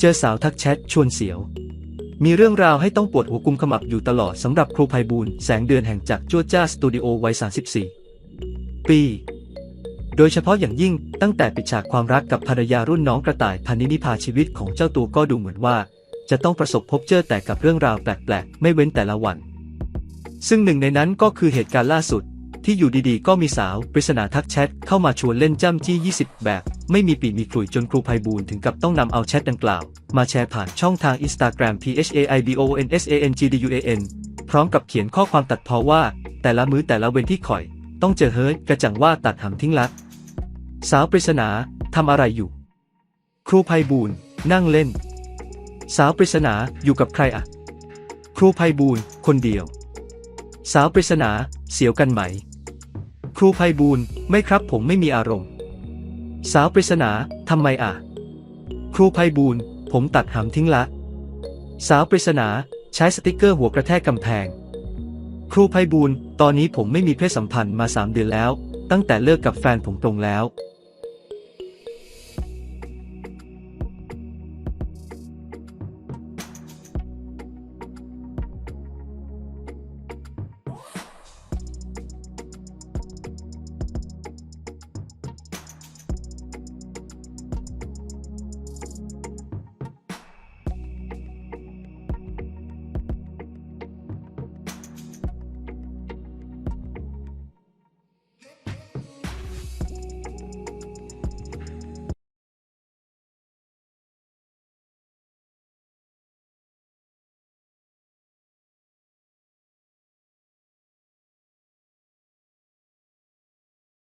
เจอสาวทักแชทชวนเสียว มีเรื่องราวให้ต้องปวดหัวกุมขมับอยู่ตลอดสำหรับครูไพบูลแสงเดือนแห่งจากจัวจ้าสตูดิโอวัย 34 ปี โดยเฉพาะอย่างยิ่งตั้งแต่ปิดฉากความรักกับภรรยารุ่นน้องกระต่ายพันนินิพาชีวิตของเจ้าตัวก็ดูเหมือนว่า จะต้องประสบพบเจอแต่กับเรื่องราวแปลกๆ ไม่เว้นแต่ละวัน ซึ่งหนึ่งในนั้นก็คือเหตุการณ์ล่าสุดที่อยู่ดีๆ ก็มีสาวปริศนาทักแชทเข้ามาชวนเล่นจ้ำจี้ 20 แบบ ไม่มีปีมีขลุ่ยจนครูไพบูลถึงกับต้องนำเอาแชทดังกล่าว มาแชร์ผ่านช่องทาง Instagram PHAIBONSANGDUAN พร้อมกับเขียนข้อความตัดพอว่า แต่ละมื้อแต่ละเวนที่ข่อย ต้องเจอเฮ้ยกระจังว่าตัดหำทิ้งลักสาวปริศนาทำอะไรอยู่ ครูไพบูลนั่งเล่น สาวปริศนาอยู่กับใครอะครูไพบูลคนเดียว สาวปริศนาเสียวกันไหม ครูไพบูลไม่ครับผมไม่มีอารมณ์ สาวปริศนาทำไมอะ ครูไพบูลผมตัดหำทิ้งละ สาวปริศนาใช้สติกเกอร์หัวกระแทกกำแพง ครูไพบูลตอนนี้ผมไม่มีเพศสัมพันธ์มาสามเดือนแล้ว ตั้งแต่เลิกกับแฟนผมตรงแล้ว